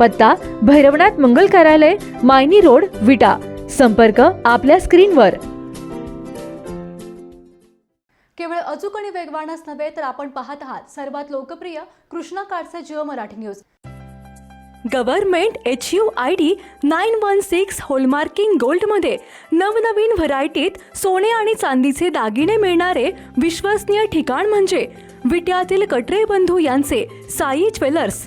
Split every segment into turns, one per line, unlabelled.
पत्ता भैरवनाथ मंगल कार्यालय मायनी रोड विटा. संपर्क आपल्या स्क्रीनवर.
केवळ अचूक आणि वेगवानच नव्हे तर आपण पाहत आहात सर्वात लोकप्रिय Krishna Kadche Jio Marathi news.
Government H U I D nine one six hallmarking गोल्डमध्ये नवनवीन व्हरायटीत सोने आणि चांदीचे दागिने मिळणारे विश्वसनीय ठिकाण म्हणजे विट्यातील कटरे बंधू यांचे साई ज्वेलर्स.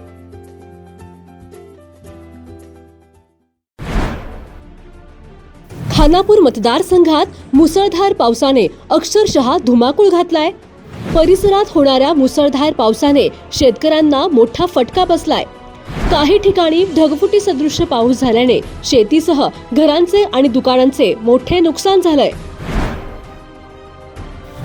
खानापूर मतदारसंघात मुसळधार पावसाने अक्षरशः धुमाकूळ घातलाय. परिसरात होणाऱ्या मुसळधार पावसाने शेतकऱ्यांना मोठा फटका बसलाय. काही ठिकाणी ढगफुटी सदृश्य पाऊस झाल्याने शेतीसह घरांचे आणि दुकानांचे मोठे नुकसान झालंय.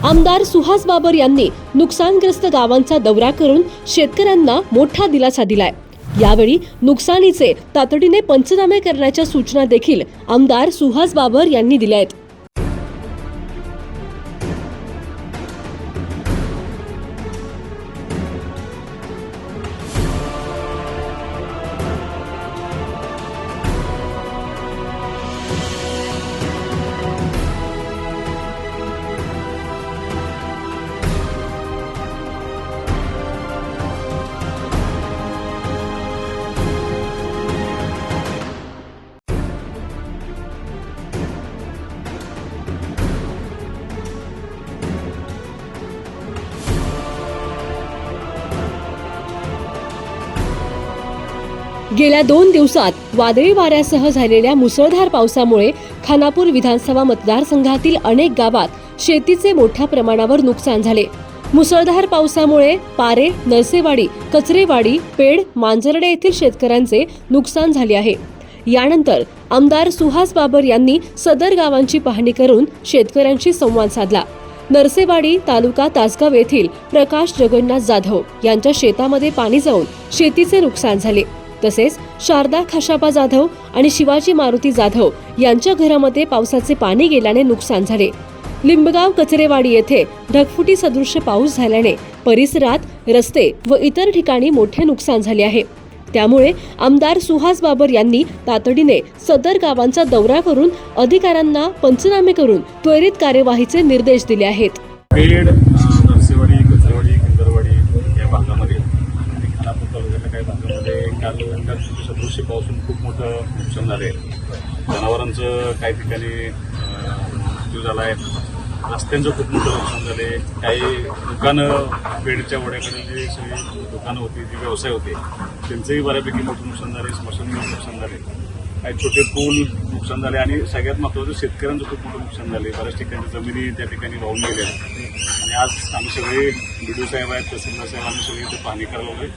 आमदार सुहास बाबर यांनी नुकसानग्रस्त गावांचा दौरा करून शेतकऱ्यांना मोठा दिलासा दिलाय. यावेळी नुकसानीचे तातडीने पंचनामे करण्याच्या सूचना देखील आमदार सुहास बाबर यांनी दिल्या आहेत. गेल्या दोन दिवसात वादळी वाऱ्यासह झालेल्या मुसळधार पावसामुळे खानापूर विधानसभा मतदारसंघातील अनेक गावात शेतीचे मोठ्या प्रमाणावर नुकसान झाले. मुसळधार पावसामुळे पारे नरसेवाडी कचरेवाडी पेड मांजरडे येथील शेतकऱ्यांचे नुकसान झाले आहे. यानंतर आमदार सुहास बाबर यांनी सदर गावांची पाहणी करून शेतकऱ्यांशी संवाद साधला. नरसेवाडी तालुका तासगाव येथील प्रकाश जगन्नाथ जाधव यांच्या शेतामध्ये पाणी जाऊन शेतीचे नुकसान झाले. तसेच शारदा खाशाबा जाधव आणि शिवाजी मारुती जाधव यांच्या घरामध्ये पावसाचे पाणी गेल्याने नुकसान झाले. लिंबगाव कचरेवाडी येथे ढगफुटी सदृश्य पाऊस झाल्याने परिसरात रस्ते व इतर ठिकाणी मोठे नुकसान झाले आहे. त्यामुळे आमदार सुहास बाबर यांनी तातडीने सदर गावांचा दौरा करून अधिकाऱ्यांना पंचनामे करून त्वरित कार्यवाहीचे निर्देश दिले आहेत
पेड नरसेवाडी कचरवाडी किंदरवाडी या भागामध्ये आणि खानापूर तालुक्यातल्या काही भागामध्ये काल काल सदृश्य पावसून खूप मोठं नुकसान झालं आहे जनावरांचं काही ठिकाणी मृत्यू झाला आहे रस्त्यांचं खूप मोठं नुकसान झालं आहे काही दुकानं पेडच्या वड्याकडे जी सगळी दुकानं होती जे व्यवसाय होते त्यांचंही बऱ्यापैकी मोठं नुकसान झाले स्मशानभूमी नुकसान झाले काही छोटे पूल नुकसान झाले आणि सगळ्यात महत्त्वाचं शेतकऱ्यांचं खूप मोठं नुकसान झाले बऱ्याच ठिकाणी जमिनी त्या ठिकाणी वाहून गेल्या. आणि आज आम्ही सगळे बी साहेब आहेत तहसीलदार साहेब आम्ही सगळे इथे पाहणी करायला लागलोय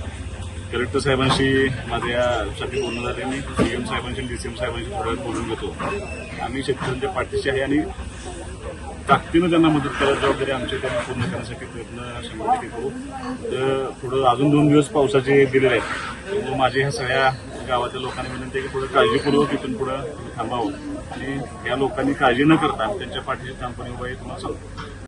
कलेक्टर साहेबांशी माझ्या यासाठी बोलणं झाले मी डी एम साहेबांशी डी सी एम साहेबांशी थोड्या बोलून घेतो. आम्ही शेतकऱ्यांच्या पाठीशी आहे आणि ताकदीनं त्यांना मदत करायची जबाबदारी आमची त्यांना पूर्ण करण्यासाठी प्रयत्न शंभर टक्के करू. तर थोडं अजून दोन दिवस पावसाचे दिलेले आहेत. त्यामुळे माझी ह्या सगळ्या गावातल्या लोकांना विनंती आहे की थोडं काळजीपूर्वक इथून पुढं थांबावं. आणि या लोकांनी काळजी न करता त्यांच्या पाठीशी ठामपणे उभा आहे तुम्हाला सांगतो.